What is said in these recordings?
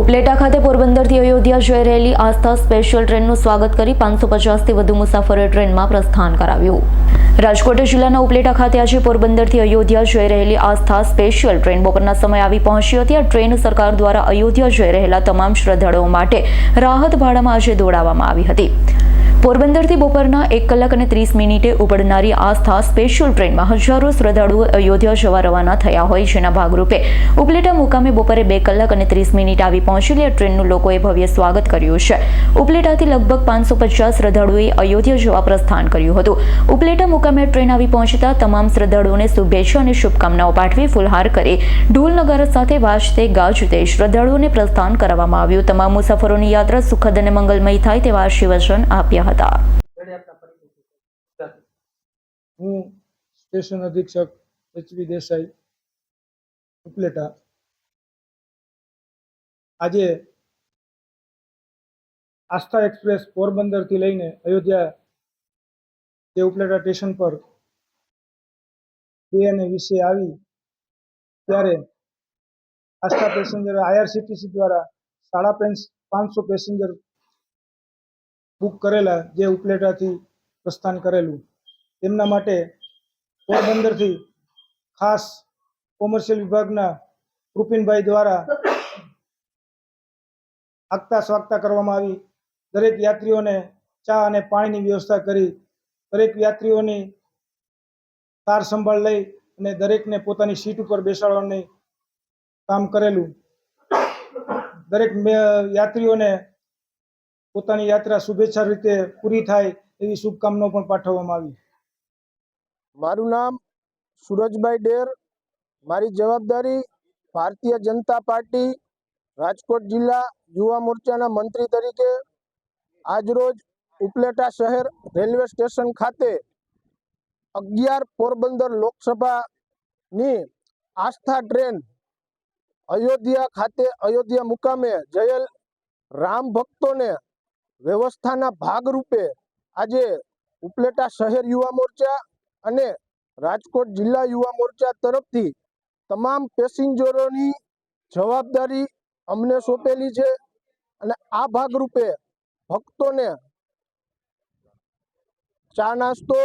ઉપલેટા ખાતે પોરબંદરથી અયોધ્યા જઈ રહેલી આસ્થા સ્પેશિયલ ટ્રેનનું સ્વાગત કરી પાંચસો પચાસથી વધુ મુસાફરોએ ટ્રેનમાં પ્રસ્થાન કરાવ્યું. રાજકોટ જિલ્લાના ઉપલેટા ખાતે આજે પોરબંદરથી અયોધ્યા જઈ રહેલી આસ્થા સ્પેશિયલ ટ્રેન બપોરના સમયે આવી પહોંચી હતી. આ ટ્રેન સરકાર દ્વારા અયોધ્યા જઈ રહેલા તમામ શ્રદ્ધાળુઓ માટે રાહત ભાડામાં આજે દોડાવવામાં આવી હતી. પોરબંદરથી બપોરના એક કલાક અને ત્રીસ મિનિટે ઉપડનારી આસ્થા સ્પેશિયલ ટ્રેનમાં હજારો શ્રદ્ધાળુઓ અયોધ્યા જવા રવાના થયા હોય જેના ભાગરૂપે ઉપલેટા મુકામે બપોરે બે કલાક અને ત્રીસ મિનિટ આવી પહોંચેલી આ ટ્રેનનું લોકોએ ભવ્ય સ્વાગત કર્યું છે. ઉપલેટાથી લગભગ પાંચસો પચાસ શ્રદ્ધાળુઓએ અયોધ્યા જવા પ્રસ્થાન કર્યું હતું. ઉપલેટા મુકામે ટ્રેન આવી પહોંચતા તમામ શ્રદ્ધાળુઓને શુભેચ્છા અને શુભકામનાઓ પાઠવી ફુલહાર કરી ઢોલ નગારા સાથે વાજતે ગાજતે શ્રદ્ધાળુઓને પ્રસ્થાન કરવામાં આવ્યું. તમામ મુસાફરોની યાત્રા સુખદ અને મંગલમય થાય તેવા આશીર્વચન આપ્યા હતા. હું સ્ટેશન અધિક્ષક એચવી દેસાઈ ઉપલેટા. આજે આસ્થા એક્સપ્રેસ પોરબંદરથી લઈને અયોધ્યા તે ઉપલેટા સ્ટેશન પર બે અને વિશે આવી, ત્યારે આસ્થા પેસેન્જર આઈઆરસીટીસી દ્વારા સાડા પાંચ પાંચસો પેસેન્જર બુક કરેલા જે ઉપલેટાથી પ્રસ્થાન કરેલું. તેમના માટે પોરબંદરથી ખાસ કોમર્શિયલ વિભાગના રૂપિનભાઈ દ્વારા આગતા સ્વાગતા કરવામાં આવી. દરેક યાત્રીઓને ચા અને પાણીની વ્યવસ્થા કરી. દરેક યાત્રીઓની કાર સંભાળ લઈ અને દરેકને પોતાની સીટ ઉપર બેસાડવાની કામ કરેલું. દરેક યાત્રીઓને પોતાની યાત્રા શુભેચ્છા રીતે પૂરી થાય એવી શુભકામનાઓ પણ પાઠવવામાં આવી. મારું નામ સુરજભાઈ ડેર. મારી જવાબદારી ભારતીય જનતા પાર્ટી રાજકોટ જિલ્લા યુવા મોરચાના મંત્રી તરીકે આજરોજ ઉપલેટા શહેર રેલવે સ્ટેશન ખાતે અગિયાર પોરબંદર લોકસભાની આસ્થા ટ્રેન અયોધ્યા ખાતે અયોધ્યા મુકામે જયેલ રામ ભક્તોને વ્યવસ્થાના ભાગરૂપે આજે ઉપલેટા શહેર યુવા મોરચા અને રાજકોટ જિલ્લા યુવા મોરચા તરફથી તમામ પેસેન્જરોની જવાબદારી અમને સોંપેલી છે અને આ ભાગરૂપે ભક્તોને ચા નાસ્તો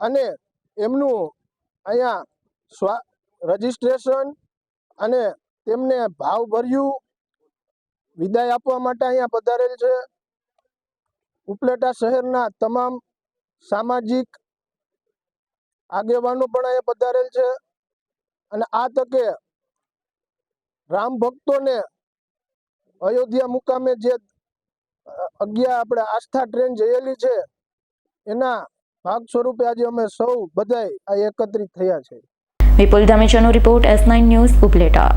અને એમનું અહીંયા સ્વા, રજિસ્ટ્રેશન અને તેમને ભાવભર્યું વિદાય આપવા માટે અહીંયા પધારેલ છે. ઉપલેટા શહેરના તમામ સામાજિક આગેવાનો પણ અહીંયા પધારેલ છે. અને આ તકે રામ ભક્તોને અયોધ્યા મુકામે જે અગિયાર આપણે આસ્થા ટ્રેન જયેલી છે, એના ભાગ સ્વરૂપે આજે અમે સૌ બધાય આ એકત્રિત થયા છે. Vipul ધામેચાનો report S nine news Upleta.